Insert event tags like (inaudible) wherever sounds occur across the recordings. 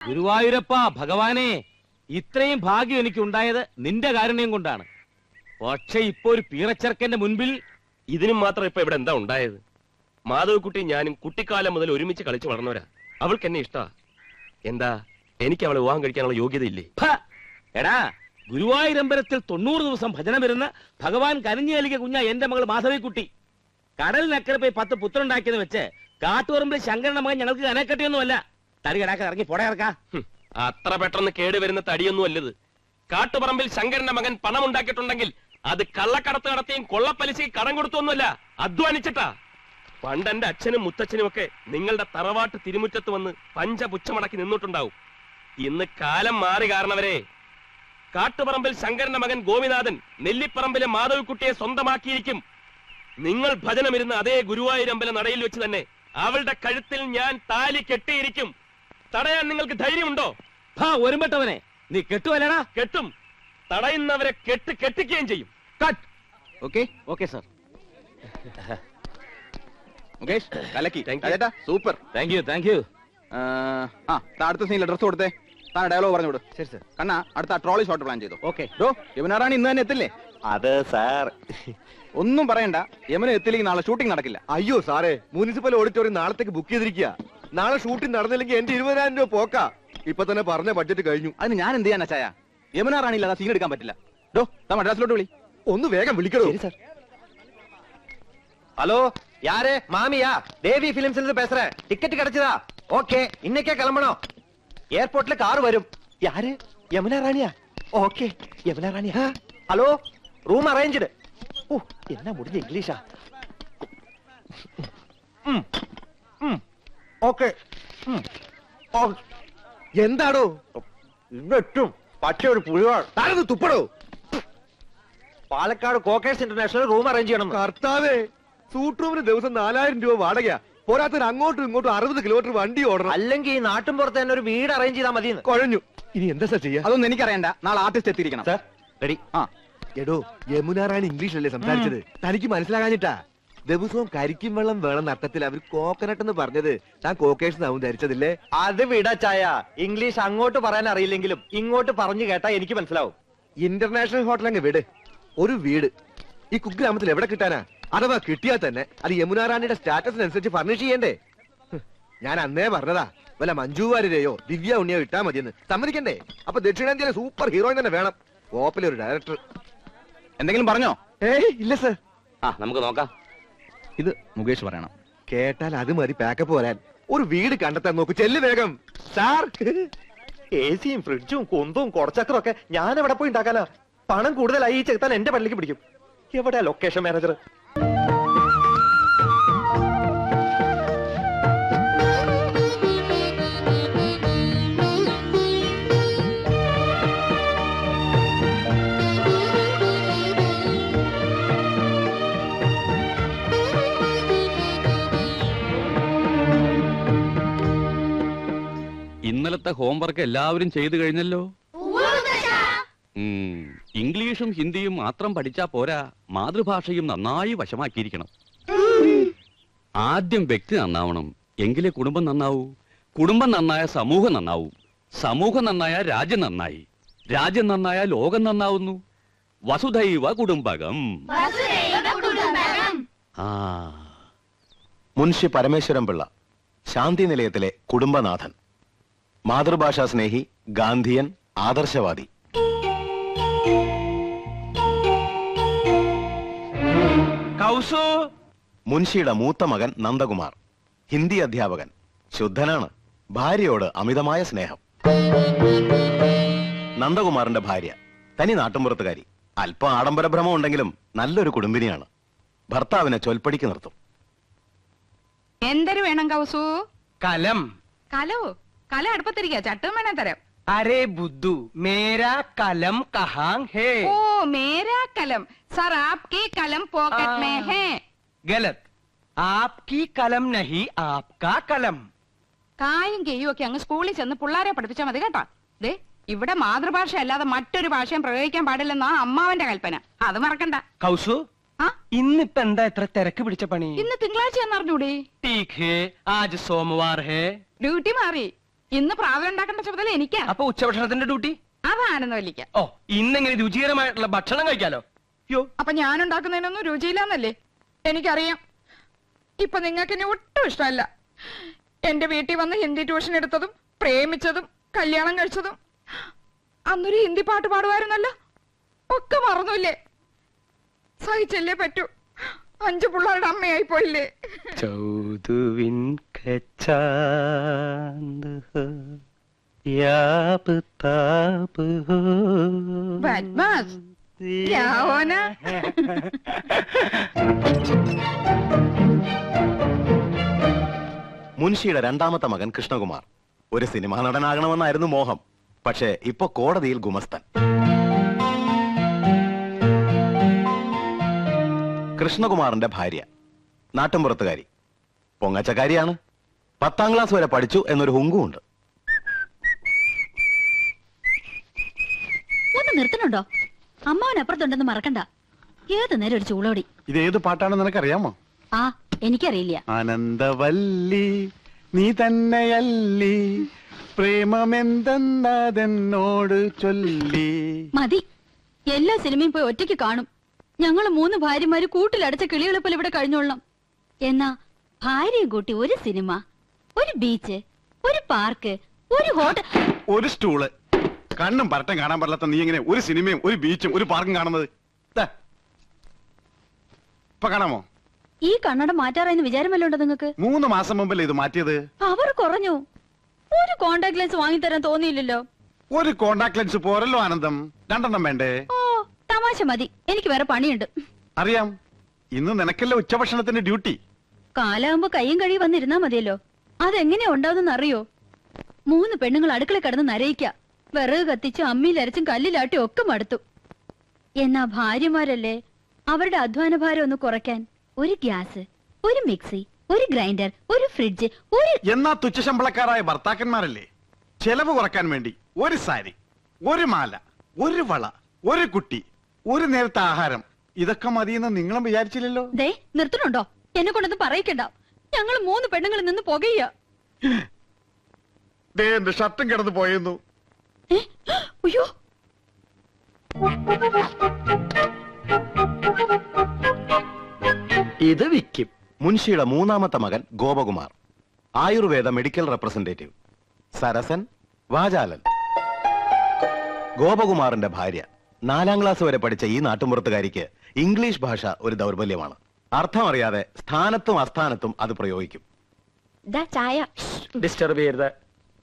ഗുരുവായൂരപ്പ ഭഗവാനെ ഇത്രയും ഭാഗ്യം എനിക്ക് ഉണ്ടായത് നിന്റെ കാരുണ്യം കൊണ്ടാണ്. പക്ഷെ ഇപ്പൊ ഒരു പീറച്ചെറുക്കന്റെ മുൻപിൽ ഇതിനും മാത്രം ഇപ്പൊ ഇവിടെ എന്താ ഉണ്ടായത്? മാധവക്കുട്ടി ഞാനും കുട്ടിക്കാലം മുതൽ ഒരുമിച്ച് കളിച്ചു വളർന്നവരാ. അവൾക്ക് എന്നെ ഇഷ്ടാ. എന്താ? എനിക്ക് അവളെ വിവാഹം കഴിക്കാനുള്ള യോഗ്യതയില്ലേ! എടാ ഗുരുവായൂരമ്പലത്തിൽ തൊണ്ണൂറ് ദിവസം ഭജന വരുന്ന ഭഗവാൻ കനിഞ്ഞു നൽകിയ കുഞ്ഞ എന്റെ മകൾ മാധവിക്കുട്ടി. കടലിനക്കരെ പോയി പത്ത് പുത്രനുണ്ടാക്കിയെന്ന് വെച്ച് കാട്ടുപറമ്പിൽ ശങ്കരന്റെ മകൻ ഞങ്ങൾക്ക് കനക്കെട്ടിയൊന്നുമല്ല തടി ഇറങ്ങി പോടെ അത്ര പെട്ടെന്ന് കേടുവരുന്ന തടിയൊന്നും അല്ലത് കാട്ടുപറമ്പിൽ ശങ്കരന്റെ മകൻ പണം ഉണ്ടാക്കിയിട്ടുണ്ടെങ്കിൽ അത് കള്ളക്കടത്ത് നടത്തിയും കൊള്ളപ്പലിശയ്ക്ക് കടം കൊടുത്തൊന്നുമല്ല അധ്വാനിച്ചിട്ടാ. പണ്ട് എന്റെ അച്ഛനും മുത്തച്ഛനും ഒക്കെ നിങ്ങളുടെ തറവാട്ട് തിരുമുറ്റത്ത് വന്ന് പഞ്ചപുച്ഛമടക്കി നിന്നിട്ടുണ്ടാവും. ഇന്ന് കാലം മാറി കാരണവരെ കാട്ടുപറമ്പിൽ ശങ്കരന്റെ മകൻ ഗോപിനാഥൻ നെല്ലിപ്പറമ്പിലെ മാധവിക്കുട്ടിയെ സ്വന്തമാക്കിയിരിക്കും. നിങ്ങൾ ഭജനമിരുന്ന അതേ ഗുരുവായൂരമ്പല നടയിൽ വെച്ച് തന്നെ അവളുടെ കഴുത്തിൽ ഞാൻ താലി കെട്ടിയിരിക്കും. തടയാൻ നിങ്ങൾക്ക് ധൈര്യമുണ്ടോ? ഹാ ഒരുമ്പെട്ടവനെ. നീ കെട്ടുവല്ലടാ? കെട്ടും. തടയുന്നവരെ കെട്ട് കെട്ടിക്കുകയും ചെയ്യും. Cut. Okay okay sir. Mukesh കലക്കി. രാജേട്ടാ super. Thank you thank you ആ താ അടുത്ത സീനിൽ ഡ്രസ് കൊടുത്തേ. താ ഡയലോഗ് പറഞ്ഞു വിടും ശരി സർ. കണ്ണ അടുത്ത ട്രോളി ഷോട്ട് പ്ലാൻ ചെയ്തു. ഓക്കെ. ഡോ യമുനാറാണി ഇന്ന് തന്നെ എത്തില്ലേ? അതെ സാർ. ഒന്നും പറയണ്ട. യമുന എത്തില്ലെങ്കിൽ നാളെ ഷൂട്ടിംഗ് നടക്കില്ല. അയ്യോ സാറേ. മുനിസിപ്പൽ ഓഡിറ്റോറിയം നാളത്തേക്ക് ബുക്ക് ചെയ്തിരിക്കുക നാളെ ഷൂട്ടിംഗ് നടന്നില്ലെങ്കിൽ എന്റെ ഇരുപതിനായിരം രൂപ പോക്കാ ഇപ്പൊ തന്നെ പറഞ്ഞ ബഡ്ജറ്റ് കഴിഞ്ഞു അതിന് ഞാൻ എന്ത് ചെയ്യാനാ ചായ യമുന റാണി ഇല്ലാതെ സീൻ എടുക്കാൻ പറ്റില്ല ഡോ താ മദ്രാസിലോട്ട് വിളി ഒന്ന് വേഗം വിളിക്കണോ സാർ ஹலோ யாரு மாமியா தேவி பிலிம்ஸ்ல இருந்து பேசுறேன் டிக்கெட் கிடைச்சதா ஓகே இன்னைக்கே கிளம்பணும் ஏர்போர்ட்ல கார் வரும் யாரு யமுனா ராணியா ஓகே யமுனா ராணியா ஹலோ ரூம் அரேஞ்சு ஓ என்ன முடிஞ்ச இங்கிலீஷா ம் ம் ഓക്കെ. എന്താടോ? വെട്ടും പക്ഷെ ഒരു പുഴുവാണ്. തുപ്പടോ. പാലക്കാട് കോക്കേഴ്സ് ഇന്റർനാഷണൽ റൂം അറേഞ്ച് ചെയ്യണം. കർത്താവേ സൂട്ട് റൂമിന് ദിവസം നാലായിരം രൂപ വാടകയാ. പോരാത്തതിന് അങ്ങോട്ടും ഇങ്ങോട്ടും അറുപത് കിലോമീറ്റർ വണ്ടി ഓടണം. അല്ലെങ്കിൽ ഈ നാട്ടും പുറത്ത് തന്നെ ഒരു വീട് അറേഞ്ച് ചെയ്താൽ മതി കുഴഞ്ഞു. ഇനി എന്താ സാർ ചെയ്യാ? അതൊന്നും എനിക്കറിയണ്ട. നാളെ ആർട്ടിസ്റ്റ് എത്തിയിരിക്കണം. റെഡി ആ. എടോ യമുനാറാണ് ഇംഗ്ലീഷിലല്ലേ സംസാരിച്ചത്? തനിക്ക് മനസ്സിലാകാനിട്ടാ ദിവസവും കരിക്കും വെള്ളം വേണം നട്ടത്തിൽ അവർ കോക്കനട്ട് എന്ന് പറഞ്ഞത് താൻ കോക്കേഷൻ ആവും ധരിച്ചതില്ലേ? അത് ചായ. ഇംഗ്ലീഷ് അങ്ങോട്ട് പറയാൻ അറിയില്ലെങ്കിലും ഇങ്ങോട്ട് പറഞ്ഞു കേട്ടാ എനിക്ക് മനസ്സിലാവും. ഇന്റർനാഷണൽ ഹോട്ടൽ അങ്ങ് വിട്. ഒരു വീട്. ഈ കുഗ്രാമത്തിൽ എവിടെ കിട്ടാനാ? അഥവാ കിട്ടിയാൽ തന്നെ അത് യമുന റാണിയുടെ സ്റ്റാറ്റസിനനുസരിച്ച് ഫർണിഷ് ചെയ്യണ്ടേ? ഞാൻ അന്നേ പറഞ്ഞതാ. വല്ല മഞ്ജു വാര്യരെയോ ദിവ്യ ഉണ്ണിയോ ഇട്ടാ മതിയെന്ന്. സമ്മതിക്കണ്ടേ? അപ്പൊ ദക്ഷിണേന്ത്യയിലെ സൂപ്പർ ഹീറോയിൻ തന്നെ വേണം. കോപ്പിലെ ഒരു ഡയറക്ടർ എന്തെങ്കിലും പറഞ്ഞോ? ഏയ് ഇല്ല സർ ആ നമുക്ക് നോക്കാം. ഇത് മുകേഷ് പറയണം. കേട്ടാൽ അത് മതി പാക്കപ്പ് വരാൻ ഒരു വീട് കണ്ടെത്താൻ നോക്കൂ ചെല്ല് വേഗം. സാർ. എ സിയും ഫ്രിഡ്ജും കുന്തവും കുറച്ചക്കറും ഒക്കെ ഞാൻ എവിടെ പോയി ഉണ്ടാക്കാനാ. പണം കൂടുതലായി ഈ ചെത്താൻ എന്റെ പള്ളിക്ക് പിടിക്കും. എവിടെയാ ലൊക്കേഷൻ മാനേജർ ഇന്നലത്തെ ഹോംവർക്ക് എല്ലാവരും ചെയ്തു കഴിഞ്ഞല്ലോ? ഇംഗ്ലീഷും ഹിന്ദിയും മാത്രം പഠിച്ചാ പോരാ മാതൃഭാഷയും നന്നായി വശമാക്കിയിരിക്കണം. ആദ്യം വ്യക്തി നന്നാവണം എങ്കിലേ കുടുംബം നന്നാവൂ. കുടുംബം നന്നായ സമൂഹം നന്നാവൂ. സമൂഹം നന്നായ രാജ്യം നന്നായി. രാജ്യം നന്നായ ലോകം നന്നാവുന്നു. വസുധൈവ കുടുംബകം. ആ. മുൻഷി പരമേശ്വരൻ പിള്ള ശാന്തി നിലയത്തിലെ കുടുംബനാഥൻ. മാതൃഭാഷാ സ്നേഹി ഗാന്ധിയൻ ആദർശവാദി. കൗസു. മുൻഷിയുടെ മൂത്ത മകൻ നന്ദകുമാർ. ഹിന്ദി അധ്യാപകൻ. ശുദ്ധനാണ്. ഭാര്യയോട് അമിതമായ സ്നേഹം. നന്ദകുമാറിന്റെ ഭാര്യ. തനി നാട്ടുമ്പുറത്തുകാരി. അല്പം ആഡംബരഭ്രമം ഉണ്ടെങ്കിലും നല്ലൊരു കുടുംബിനിയാണ്. ഭർത്താവിനെ ചൊൽപ്പടിക്ക് നിർത്തും. എന്തൊരു വേണം കൗസു? കലം. കലോ കല അടുപ്പത്തിരിക്ക. ചട്ടും വേണേ തരാം. അരേ ബുദ്ധു മേരാ കലം കഹാങ് ഹേ. ഓ മേരാ കലം. സർ ആപ്കി കലം പോക്കറ്റ് മേ ഹേ. ഗലത്. ആപ്കി കലം നഹി ആപ്കാ കലം. കായും കെയ്യും ഒക്കെ അങ്ങ് സ്കൂളിൽ ചെന്ന് പിള്ളേരെ പഠിപ്പിച്ചാൽ മതി കേട്ടോ. ദേ ഇവിടെ മാതൃഭാഷ അല്ലാതെ മറ്റൊരു ഭാഷയും പ്രയോഗിക്കാൻ പാടില്ലെന്നാ അമ്മാവന്റെ കൽപ്പന. അത് മറക്കണ്ട. കൗസു ആ? ഇന്നിപ്പ എന്താ ഇത്ര തിരക്ക് പിടിച്ച പണി? ഇന്ന് തിങ്കളാഴ്ച എന്നറിഞ്ഞൂടി ആജ് ഹേ. ഡ്യൂട്ടി മാറി. ഇന്ന് പ്രാതൽ ഉണ്ടാക്കേണ്ട ചുമതല എനിക്കാ. അപ്പൊ ഉച്ചഭക്ഷണത്തിന്റെ ഡ്യൂട്ടി? അതാണെന്ന് വലിക്ക. ഓ ഇന്നെങ്ങനെ രുചികരമായിട്ടുള്ള ഭക്ഷണം കഴിക്കാലോ? യോ അപ്പൊ ഞാൻ ഉണ്ടാക്കുന്നതിനൊന്നും രുചിയില്ലെന്നല്ലേ? എനിക്കറിയാം. ഇപ്പൊ നിങ്ങൾക്ക് എന്നെ ഒട്ടും ഇഷ്ടമല്ല. എന്റെ വീട്ടിൽ വന്ന് ഹിന്ദി ട്യൂഷൻ എടുത്തതും പ്രേമിച്ചതും കല്യാണം കഴിച്ചതും. അന്നൊരു ഹിന്ദി പാട്ട് പാടുമായിരുന്നല്ലോ. ഒക്കെ മറന്നുല്ലേ? സഹിച്ചല്ലേ പറ്റൂ. അഞ്ചു പിള്ളേരുടെ അമ്മയായി പോയില്ലേ ചൗതുവിൻ യാബ് താബ് ഹോ. ബദ്മാസ് രാവോന മുൻഷിയുടെ രണ്ടാമത്തെ മകൻ കൃഷ്ണകുമാർ. ഒരു സിനിമാ നടനാകണമെന്നായിരുന്നു മോഹം. പക്ഷേ ഇപ്പൊ കോടതിയിൽ ഗുമസ്തൻ. കൃഷ്ണകുമാറിന്റെ ഭാര്യ. നാട്ടുംപുറത്തുകാരി പൊങ്ങച്ചക്കാരിയാണ്. പത്താം ക്ലാസ് വരെ പഠിച്ചു എന്നൊരു ഹുങ്കുണ്ട് ഒന്ന് നിർത്തണുണ്ടോ അമ്മാവൻ അപ്പുറത്തുണ്ടെന്ന് മറക്കണ്ട. ഏത് നേരം ഒരു ചൂളോടി? ഇത് ഏത് പാട്ടാണെന്ന് നിനക്കറിയാമോ? ആ എനിക്കറിയില്ല. ആനന്ദവല്ലി നീ തന്നെയല്ലി പ്രേമമെന്തെന്നതെന്നോട് ചൊല്ലി. മതി. എല്ലാ സിനിമയും പോയി ഒറ്റയ്ക്ക് കാണും. ഞങ്ങൾ മൂന്ന് ഭാര്യമാര് കൂട്ടിലടച്ച കിളികളെ പോലെ ഇവിടെ കഴിഞ്ഞോളാം എന്നാ ഭാര്യയും കൂട്ടി ഒരു സിനിമ. ഒരു ബീച്ച് ഒരു പാർക്ക് ഒരു ഹോട്ടൽ ഒരു സ്റ്റൂൾ. കണ്ണും പരട്ടം കാണാൻ പറ്റാത്ത നീ എങ്ങനെ ഒരു സിനിമയും ഒരു ബീച്ചും ഒരു പാർക്കും കാണുന്നത്? ദാ. ഇപ്പൊ കാണാമോ? ഈ കണ്ണട മാറ്റാറായെന്ന് വിചാരമല്ലോ ഉണ്ടോ നിങ്ങക്ക് മൂന്ന് മാസം മുമ്പല്ലേ ഇത് മാറ്റിയത്? അവർ കുറഞ്ഞു. ഒരു കോണ്ടാക്ട് ലെൻസ് വാങ്ങിത്തരാൻ തോന്നിയില്ലല്ലോ. ഒരു കോണ്ടാക്ട് ലെൻസ് പോരല്ലോ ആനന്ദം. രണ്ടെണ്ണം വേണ്ടേ? ഓ തമാശ മതി. എനിക്ക് വേറെ പണിയുണ്ട്. അറിയാം. ഇന്ന് നിനക്കല്ലേ ഉച്ചഭക്ഷണത്തിന്റെ ഡ്യൂട്ടി. കാലാകുമ്പോ കൈയും കഴിയും വന്നിരുന്നാ മതിയല്ലോ. അതെങ്ങനെയാ ഉണ്ടാവുന്ന അറിയോ മൂന്ന് പെണ്ണുങ്ങൾ അടുക്കള കിടന്ന് നരയിക്ക. വിറക് കത്തിച്ചും അമ്മിയിലരച്ചും കല്ലിലാട്ടി ഒക്കെ മടുത്തു. എന്നാ ഭാര്യമാരല്ലേ? അവരുടെ അധ്വാന ഭാരം ഒന്ന് കുറയ്ക്കാൻ. ഒരു ഗ്യാസ് ഒരു മിക്സി ഒരു ഗ്രൈൻഡർ ഒരു ഫ്രിഡ്ജ് ഒരു എന്നാ തുച്ഛശമ്പളക്കാരായ ഭർത്താക്കന്മാരല്ലേ? ചെലവ് കുറയ്ക്കാൻ വേണ്ടി ഒരു സാരി ഒരു മാല ഒരു വള ഒരു കുട്ടി ഒരു നേരത്തെ ആഹാരം. ഇതൊക്കെ മതിയെന്ന് നിങ്ങളും വിചാരിച്ചില്ലല്ലോ? ദേ നിർത്തണുണ്ടോ എന്നെ കൊണ്ടൊന്നും പറയിക്കണ്ട. ഞങ്ങൾ മൂന്ന് പെണ്ണുങ്ങളിൽ നിന്ന് പുകയ്യ. ദേ എന്റെ ഷർട്ടും കിടന്ന് പോയെന്നു. അയ്യോ. ഇത് വിക്കും. മുൻഷിയുടെ മൂന്നാമത്തെ മകൻ ഗോപകുമാർ. Ayurveda medical representative. സരസൻ വാചാലൻ. ഗോപകുമാറിന്റെ ഭാര്യ. നാലാം ക്ലാസ് വരെ പഠിച്ച ഈ നാട്ടുമ്പുറത്തുകാരിക്ക് ഇംഗ്ലീഷ് ഭാഷ ഒരു ദൗർബല്യമാണ്. അർത്ഥമറിയാതെ സ്ഥാനത്തും അസ്ഥാനത്തും അത് പ്രയോഗിക്കും. ചായ. ഡിസ്റ്റർബ് ചെയ്യരുത്.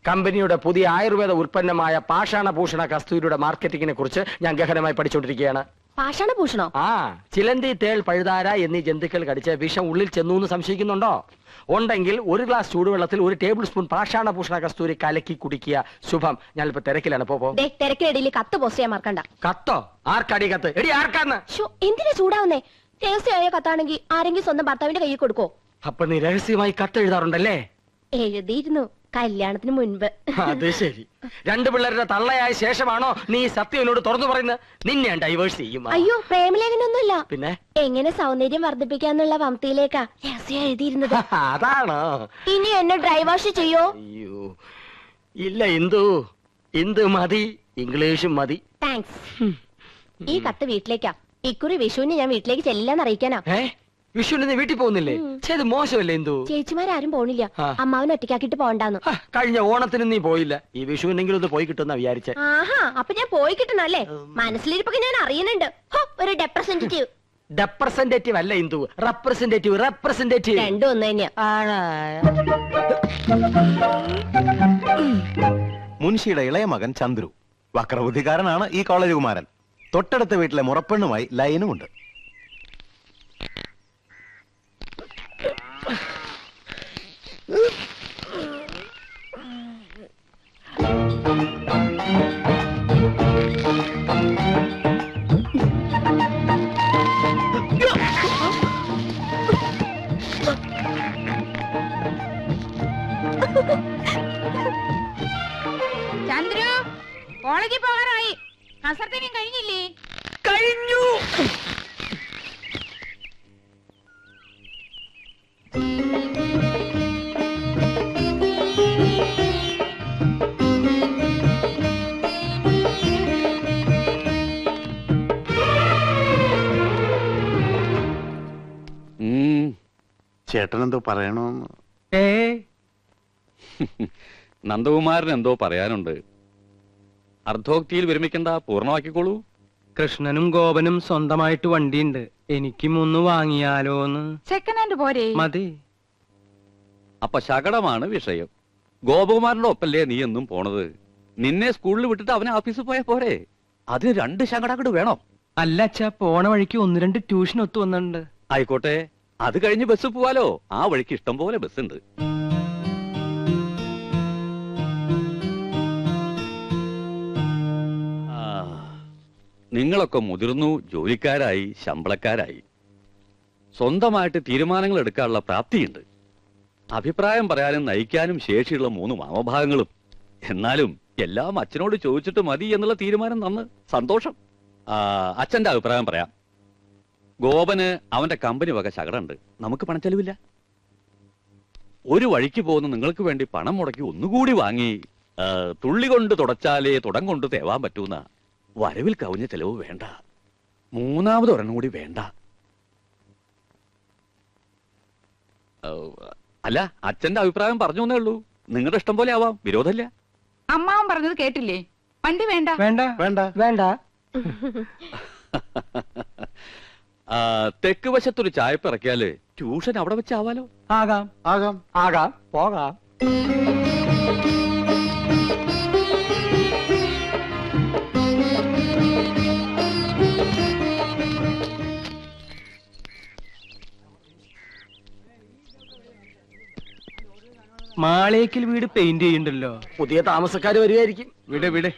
കമ്പനിയുടെ പുതിയ ആയുർവേദ ഉൽപ്പന്നമായ പാഷാണഭൂഷണ കസ്തൂരിയുടെ മാർക്കറ്റിംഗിനെ കുറിച്ച് ഞാൻ ഗഹനമായി പഠിച്ചുകൊണ്ടിരിക്കുകയാണ് പാഷാണഭൂഷണോ? ആ ചിലന്തി തേൾ പഴുതാര എന്നീ ജന്തുക്കൾ കടിച്ച് വിഷം ഉള്ളിൽ ചെന്നു എന്ന് സംശയിക്കുന്നുണ്ടോ? ഉണ്ടെങ്കിൽ ഒരു ഗ്ലാസ് ചൂടുവെള്ളത്തിൽ ഒരു ടേബിൾ സ്പൂൺ പാഷാണഭൂഷണ കസ്തൂരി കലക്കി കുടിക്കുക. ശുഭം. ഞാനിപ്പോ തിരക്കിലാണ്. പോ തിരക്കിനിടയിൽ കത്ത് പോസ്റ്റ് ചെയ്യാൻ മറക്കണ്ട. കത്തോ? ആർക്കടി കത്ത്? എടി ആർക്കാന്ന്? എന്തിനാ ചൂടാവുന്നേ? രഹസ്യമായ കത്താണെങ്കിൽ ആരെങ്കിലും സ്വന്തം ഭർത്താവിന്റെ കയ്യിൽ കൊടുക്കോ? അപ്പൊ നീ രഹസ്യമായി കത്ത് എഴുതാറുണ്ടല്ലേ എഴുതിയിരുന്നു. കല്യാണത്തിന് മുൻപ്. അത് ശരി. രണ്ടു പിള്ളേരുടെ തള്ളയായ ശേഷമാണോ നീ സത്യവിനോട് സത്യം എന്നോട് തുറന്നു പറയുന്നത്? നിന്നെ ഡൈവേഴ്സ് ചെയ്യും അയ്യോ പ്രേമലേഖനൊന്നുമില്ല. പിന്നെ? എങ്ങനെ സൗന്ദര്യം വർദ്ധിപ്പിക്കാന്നുള്ള വംതിയിലേക്കാ രഹസ്യം എഴുതിയിരുന്നത്. (laughs) അതാണോ? ഇനി എന്നെ ഡ്രൈവാഷ് ചെയ്യോ? അയ്യോ. ഇല്ല ഇന്ദു. ഇന്ദു മതി. ഇംഗ്ലീഷും മതി. താങ്ക്സ് ഈ കത്ത് വീട്ടിലേക്കാ. ഇക്കുറി വിഷുവിന് ഞാൻ വീട്ടിലേക്ക് ചെല്ലാന്ന് അറിയിക്കാനാ. ഏ? വിഷുവിന് നീ വീട്ടിൽ പോകുന്നില്ലേ? ചെയ്ത് മോശമല്ലേ എന്തോ? ചേച്ചിമാരും പോണില്ല. ആ. അമ്മാവൻ ഒറ്റയ്ക്കാക്കിട്ട് പോണ്ടാന്ന് ഹ, കഴിഞ്ഞ ഓണത്തിന് നീ പോയില്ല. ഈ വിഷുവിനെങ്കിലും ഒന്ന് പോയി കിട്ടുന്ന വിചാരിച്ച. ആഹാ അപ്പൊ ഞാൻ പോയി കിട്ടണല്ലേ മനസ്സിലിരിപ്പൊക്കെ ഞാൻ അറിയുന്നുണ്ട്. ഹോ, ഒരു റെപ്രസെന്റേറ്റീവ് റെപ്രസെന്റേറ്റീവ് അല്ല ഇന്ദു റെപ്രസെന്റേറ്റീവ് റെപ്രസെന്റേറ്റീവ് രണ്ടും ഒന്ന് തന്നെയാ. മുൻഷിയുടെ ഇളയ മകൻ ചന്ദ്രു. വക്രബുദ്ധിക്കാരനാണ് ഈ കോളേജ് കുമാരൻ. തൊട്ടടുത്ത വീട്ടിലെ മുറപ്പെണ്ണുമായി ലൈനുമുണ്ട്. ചന്ദ്രു ചേട്ടൻ എന്തോ പറയണോന്ന്. ഏ? (laughs) നന്ദകുമാരൻ എന്തോ പറയാനുണ്ട്. അർദ്ധോക്തിയിൽ വിരമിക്കണ്ട പൂർണമാക്കിക്കോളൂ. കൃഷ്ണനും ഗോപനും സ്വന്തമായിട്ട് വണ്ടിയുണ്ട്. എനിക്കും ഒന്ന് വാങ്ങിയാലോന്ന്. സെക്കൻഡ് ഹാൻഡ് പോരെ? മതി. അപ്പൊ ശകടമാണ് വിഷയം. ഗോപകുമാരന്റെ ഒപ്പല്ലേ നീ എന്നും പോണത്? നിന്നെ സ്കൂളിൽ വിട്ടിട്ട് അവനെ ഓഫീസിൽ പോയാ പോരെ? അതിന് രണ്ട് ശകടാക്കട് വേണോ. അല്ല അച്ഛാ പോണ വഴിക്ക് ഒന്ന് രണ്ട് ട്യൂഷൻ ഒത്തു വന്നിട്ടുണ്ട്. ആയിക്കോട്ടെ. അത് കഴിഞ്ഞ് ബസ് പോവാലോ. ആ വഴിക്ക് ഇഷ്ടം പോലെ ബസ് ഉണ്ട്. നിങ്ങളൊക്കെ മുതിർന്നു ജോലിക്കാരായി ശമ്പളക്കാരായി. സ്വന്തമായിട്ട് തീരുമാനങ്ങൾ എടുക്കാനുള്ള പ്രാപ്തിയുണ്ട്. അഭിപ്രായം പറയാനും നയിക്കാനും ശേഷിയുള്ള മൂന്ന് മാമഭാഗങ്ങളും. എന്നാലും എല്ലാം അച്ഛനോട് ചോദിച്ചിട്ട് മതി എന്നുള്ള തീരുമാനം നന്ന് സന്തോഷം. അച്ഛന്റെ അഭിപ്രായം പറയാം. ഗോപന് അവന്റെ കമ്പനി വക ശകടുണ്ട് നമുക്ക് പണം ചെലവില്ല ഒരു വഴിക്ക് പോകുന്ന നിങ്ങൾക്ക് വേണ്ടി പണം മുടക്കി ഒന്നുകൂടി വാങ്ങി തുള്ളി കൊണ്ട് തുടച്ചാലേ തുടം കൊണ്ട് തേവാൻ പറ്റൂന്ന. വരവിൽ കവിഞ്ഞ ചെലവ് വേണ്ട. മൂന്നാമത് ഒരെണ്ണം കൂടി വേണ്ട. അല്ല അച്ഛന്റെ അഭിപ്രായം പറഞ്ഞു എന്നേ ഉള്ളൂ. നിങ്ങളുടെ ഇഷ്ടം പോലെ ആവാം വിരോധമില്ല. അമ്മാവൻ പറഞ്ഞത് കേട്ടില്ലേ? വണ്ടി വേണ്ട. വേണ്ട. വേണ്ട. വേണ്ട. (laughs) തെക്ക് വശത്തൊരു ചായ ഇറക്കിയാൽ ട്യൂഷൻ അവിടെ വെച്ചാവാലോ? ആകാം. ആകാം. ആകാം. പോകാം. മാളേക്കിൽ വീട് പെയിന്റ് ചെയ്യണ്ടല്ലോ. പുതിയ താമസക്കാർ വരികയായിരിക്കും വിട് വിട്.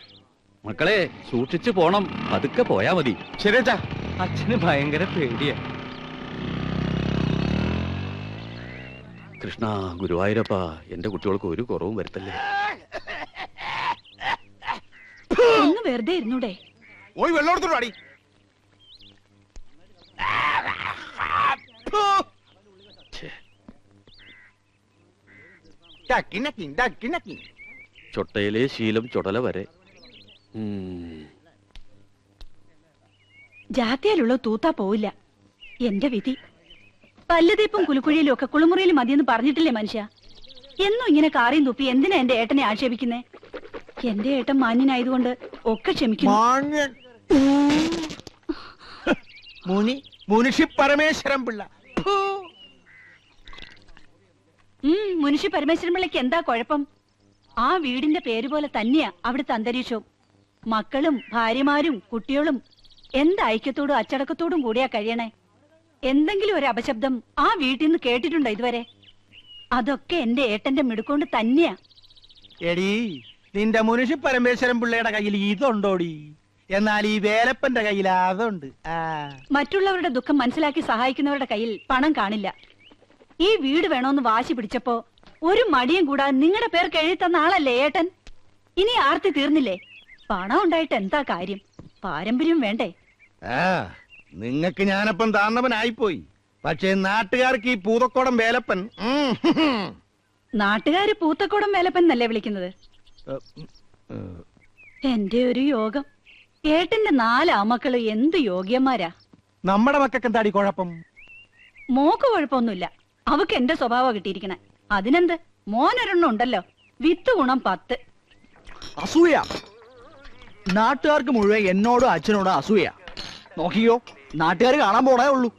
മക്കളെ സൂക്ഷിച്ചു പോണം. പതുക്കെ പോയാ മതി. ശരിയച്ചാ അച്ഛന് ഭയങ്കര പേടിയാ. കൃഷ്ണ ഗുരുവായൂരപ്പ എന്റെ കുട്ടികൾക്ക് ഒരു കുറവും വരുത്തല്ലേ? ഒന്ന് വെറുതെ ഇരുന്നൂടെ. പോയി വെള്ളം ചൊട്ടയിലെ ശീലം ചൊടല വരെ. ഉം. ജാത്തിയാലുള്ള തൂത്താ പോവില്ല. എന്റെ വിധി. പല്ലുതീപ്പും കുലുക്കുഴിയിലും ഒക്കെ കുളിമുറിയിൽ മതിയെന്ന് പറഞ്ഞിട്ടില്ലേ മനുഷ്യ? എന്നും ഇങ്ങനെ കാറിയും തുപ്പി എന്തിനാ എന്റെ ഏട്ടനെ ആക്ഷേപിക്കുന്നേ? എന്റെ ഏട്ടൻ മാന്യനായതുകൊണ്ട് ഒക്കെ ക്ഷമിക്കുന്നു. പരമേശ്വരം മുനി മുനിഷി പരമേശ്വരൻ പിള്ള. പിള്ളയ്ക്ക് എന്താ കുഴപ്പം? ആ വീടിന്റെ പേര് പോലെ തന്നെയാ അവിടുത്തെ അന്തരീക്ഷവും. മക്കളും ഭാര്യമാരും കുട്ടികളും എന്ത് ഐക്യത്തോടും അച്ചടക്കത്തോടും കൂടിയാ കഴിയണേ? എന്തെങ്കിലും ഒരു അപശബ്ദം ആ വീട്ടിൽ നിന്ന് കേട്ടിട്ടുണ്ടോ ഇതുവരെ? അതൊക്കെ എന്റെ ഏട്ടന്റെ മിടുക്കൊണ്ട് തന്നെയാ. എടീ നിന്റെ മുനിഷി പരമേശ്വരൻ പിള്ളയുടെ കയ്യിൽ ഇതുണ്ടോടി? എന്നാൽ ഈ വേലപ്പന്റെ കയ്യിൽ അതുണ്ട്. ആ. മറ്റുള്ളവരുടെ ദുഃഖം മനസ്സിലാക്കി സഹായിക്കുന്നവരുടെ കയ്യിൽ പണം കാണില്ല. ഈ വീട് വേണോന്ന് വാശി പിടിച്ചപ്പോ ഒരു മടിയും കൂടാതെ നിങ്ങളുടെ പേർക്ക് എഴുതി തന്ന ആളല്ലേ ഏട്ടൻ? ഇനി ആർത്തി തീർന്നില്ലേ? പണം ഉണ്ടായിട്ട് എന്താ കാര്യം? പാരമ്പര്യം വേണ്ടേ? ആ നിങ്ങക്ക് ഞാനപ്പം താന്നവനായിപ്പോയി. പക്ഷേ നാട്ടുകാർക്ക് ഈ പൂതക്കോടം വേലപ്പൻ. നാട്ടുകാര് പൂത്തക്കോടം വേലപ്പൻ എന്നല്ലേ വിളിക്കുന്നത് എന്റെ ഒരു യോഗം. ഏട്ടന്റെ നാല് ആമക്കൾ എന്ത് യോഗ്യന്മാരാ? നമ്മുടെ മക്കൾക്ക് എന്താടി കുഴപ്പം? മോക്ക് കുഴപ്പമൊന്നുമില്ല. അവക്ക് എന്റെ സ്വഭാവം കിട്ടിയിരിക്കണേ. അതിനെന്ത്? മോനൊരെണ്ണം ഉണ്ടല്ലോ. വിത്ത് ഗുണം പത്ത്. അസൂയ. നാട്ടുകാർക്ക് മുഴുവൻ എന്നോടും അച്ഛനോടും അസൂയ. നോക്കിയോ നാട്ടുകാർ കാണാൻ പോണേ ഉള്ളൂ.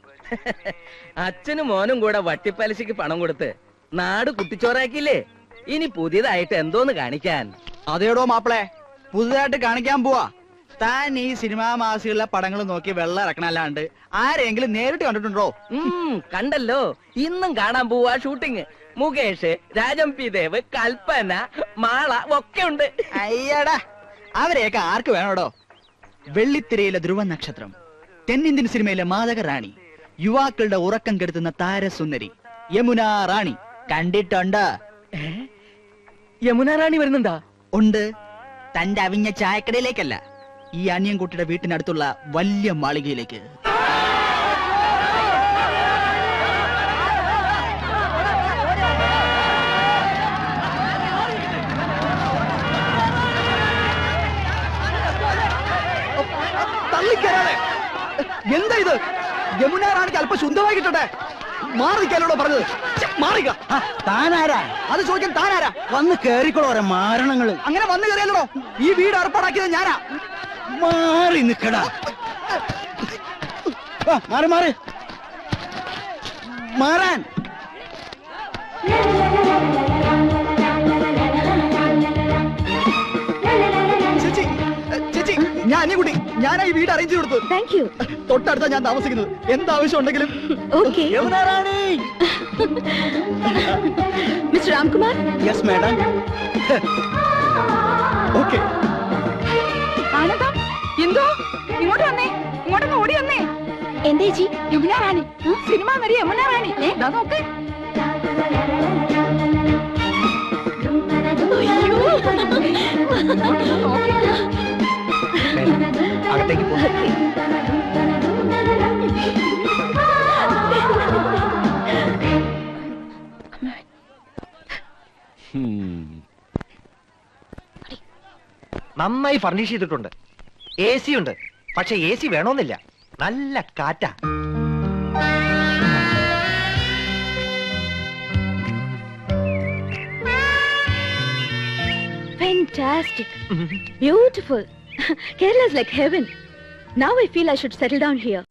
അച്ഛനും മോനും കൂടെ വട്ടിപ്പലിശക്ക് പണം കൊടുത്ത് നാട് കുട്ടിച്ചോറാക്കിയില്ലേ ഇനി പുതിയതായിട്ട് എന്തോന്ന് കാണിക്കാൻ? അതേടോ മാപ്പിളെ പുതുതായിട്ട് കാണിക്കാൻ പോവാ. താൻ ഈ സിനിമാ മാസികളിലെ പടങ്ങൾ നോക്കി വെള്ളം ഇറക്കണല്ലാണ്ട് ആരെങ്കിലും നേരിട്ട് കണ്ടിട്ടുണ്ടോ? ഉം, കണ്ടല്ലോ. ഇന്നും കാണാൻ പോവാ ഷൂട്ടിങ്. മുകേഷ് രാജം പി ദേവ് കൽപ്പന മാള ഒക്കെ ഉണ്ട്. അയ്യടാ അവരെയൊക്കെ ആർക്ക് വേണോടോ? വെള്ളിത്തിരയിലെ ധ്രുവ നക്ഷത്രം തെന്നിന്ത്യൻ സിനിമയിലെ മാതക റാണി യുവാക്കളുടെ ഉറക്കം കെടുത്തുന്ന താരസുന്ദരി യമുന റാണി. കണ്ടിട്ടുണ്ട്? യമുന റാണി വരുന്നുണ്ടാ? ഉണ്ട്. തന്റെ അവിഞ്ഞ ചായക്കടയിലേക്കല്ല ഈ അനിയൻകുട്ടിയുടെ വീട്ടിനടുത്തുള്ള വലിയ മാളികയിലേക്ക്. എന്താ ഇത്? യമുന റാണിക്ക് അല്പം ശുദ്ധമായി കിട്ടട്ടെ? പറഞ്ഞത്. മാറിക്ക. താനാരാ? അത് ചോദിക്കാൻ താനാരാ? വന്ന് കേറിക്കോളോ ഓരോ മാരണങ്ങൾ. അങ്ങനെ വന്ന് കയറിയല്ലോ ഈ വീട് ഏർപ്പാടാക്കിയത് ഞാനാ. മാറി നിക്കടാ. മാറി മാറി. മാറാൻ. ചേച്ചി ചേച്ചി ഞാൻ അനിയകുട്ടി ഞാനാ ഈ വീട് അറേഞ്ച് കൊടുത്തു താങ്ക് യു തൊട്ടടുത്താ ഞാൻ താമസിക്കുന്നത്. എന്താവശ്യം ഉണ്ടെങ്കിലും okay mister Ramkumar yes madam okay ആനന്ദം എന്തോ? ഇങ്ങോട്ട് വന്നേ. ഇങ്ങോട്ടൊന്ന് ഓടി വന്നേ. എന്തേ ജി യമുന റാണി സിനിമ നടി യമുന റാണി ദാ നോക്ക്. അയ്യോ. നോക്ക്. അകത്തേക്ക് പോ നന്നായി ഫർണിഷ് ചെയ്തിട്ടുണ്ട്. എ സി ഉണ്ട്. പക്ഷെ എ സി വേണമെന്നില്ല നല്ല കാറ്റാ. Fantastic. Beautiful. (laughs) Kerala is like heaven. Now I feel I should settle down here.